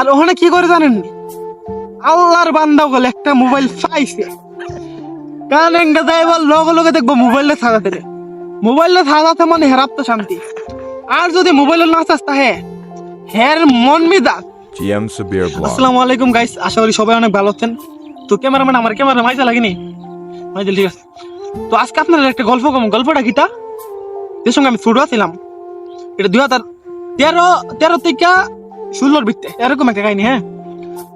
আর ওখানে কি করে জানেন? আল্লাহর বান্দা বলে একটা মোবাইল পাইছে কান এঙ্গা যাইবার লগে লগে দেখব মোবাইলে সাজাতে রে। মোবাইলে সাজাতে মানে হেরাপ তো শান্তি। আর যদি মোবাইলে না চাস্তা হে হের মন Blog. আসসালামু আলাইকুম গাইস আশা করি সবাই অনেক ভালো আছেন। তো ক্যামেরাম্যান আমার ক্যামেরা মাইজা লাগেনি? মাইজা ঠিক আছে। তো আজকে আপনাদের একটা গল্প কম। গল্পটা কিটা? যে সঙ্গে আমি ছোট ছিলাম। এটা দুই হাজার তেরো তেরো থেকে ষোলোর ভিত্তে এরকম একটা কাহিনী হ্যাঁ?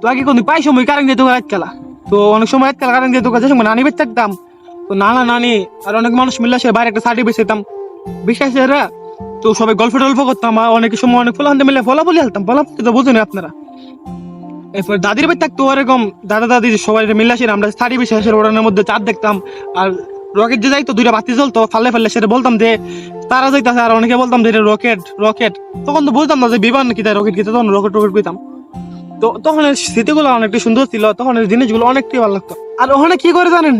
তো আগে কোন পাই সময় কারেন্ট যেত রাত খেলা তো অনেক সময় রাত খেলা কারেন্ট যেত যে সময় নানি বেঁচে থাকতাম, তো নানা নানি আর অনেক মানুষ মিলে সে বাইরে একটা সার্টি বেঁচেতাম বিশ্বাস এরা? তো সবাই গল্প টল্প করতাম, আর অনেক সময় অনেক ফলান্তে মিলে ফলা বলি হালতাম ফলা তো বুঝুন আপনারা। এরপর দাদির বাড়ি থাকতো এরকম দাদা দাদি সবাই মিলে আসে, আমরা সারি বিশ্বাসের ওড়ানোর মধ্যে চাঁদ দেখতাম। আর রকেট যে যাইতো, দুইটা বাতি জ্বলতো, ফালে ফালে সেটা বলতাম যে তারা যাইতাছে আর অনেকে বলতাম যে এটা রকেট রকেট তখন তো বুঝতাম না যে বিমান কি তাই রকেট কি তখন রকেট রকেট কইতাম। তো তখন স্মৃতিগুলো অনেকটা সুন্দর ছিল, তখন জিনিসগুলো অনেকটাই ভালো লাগতো। আর ওখানে কি করে জানেন?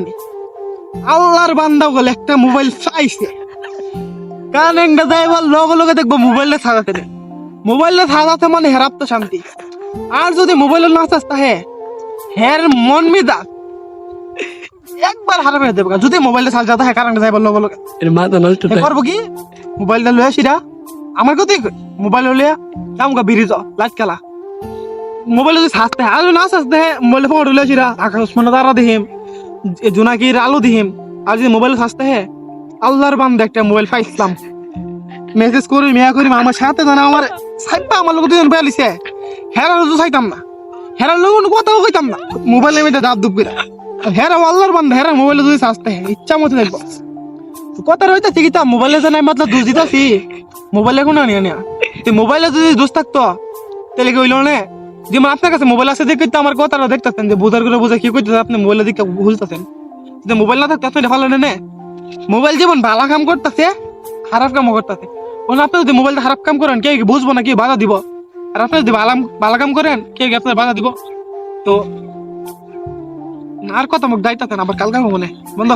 আল্লাহর বান্দা বলে একটা মোবাইল পাইছে কান এঙ্গা যাইবার লগে লগে দেখব মোবাইলে সাজাতে রে মোবাইলে সাজাতে মানে হেরাপ শান্তি। আর যদি মোবাইল না চাস্তা হে হের মন মিদা একবার হারা ফেলে দেবে যদি মোবাইলটা চার্জ যাতে হ্যাঁ কারেন্ট এর মাথা নষ্ট করব কি? মোবাইলটা লয়ে আসিরা। আমার কথাই মোবাইল হলে যাম গা বিরিজ লাইট খেলা মোবাইল যদি সাজতে হয় যদি না সাজতে হয় মোবাইল ফোন লয়ে আসিরা। আকাশ মানে তারা দেহিম জোনাকির আলো দিহিম। আর যদি মোবাইল সাজতে হয় আল্লাহর বান্দা একটা মোবাইল পাইছিলাম। মেসেজ করি মেয়া করি আমার সাথে জানা আমার সাইডটা আমার লোক দুজন পেয়ালিছে হেরার চাইতাম না। হেরার লোক কথাও কইতাম না। মোবাইলে মেয়েটা দাব দুব করে হেরা আল্লাহর বান্দা, হেরা মোবাইলে যদি সাজতে ইচ্ছা মতো দেখব কথা রইতে ঠিকই তা মোবাইলে জানাই মাত্র দোষ দিতাছি মোবাইলে কোনো নিয়ে। নিয়া তুই মোবাইলে যদি দোষ থাকতো, তাহলে কি হইল না? যেমন আপনার কাছে মোবাইল আছে দেখে তো আমার কথাটা দেখতেছেন, যে বোঝার করে বোঝা কি করতেছে, আপনি মোবাইলে দিকে ভুলতেছেন যদি মোবাইল না থাকতো আপনি ভালো না মোবাইল যেমন ভালো কাম করতেছে, খারাপ কামও করতেছে। ওখানে আপনি যদি মোবাইলটা খারাপ কাম করেন, কে বুঝব না, কি বাধা দিব? আর আপনি যদি ভালো ভালো কাম করেন কি আপনার বাধা দিব? তো আর কথা মুখ দায়িত্ব আবার কালকে মনে বন্ধ।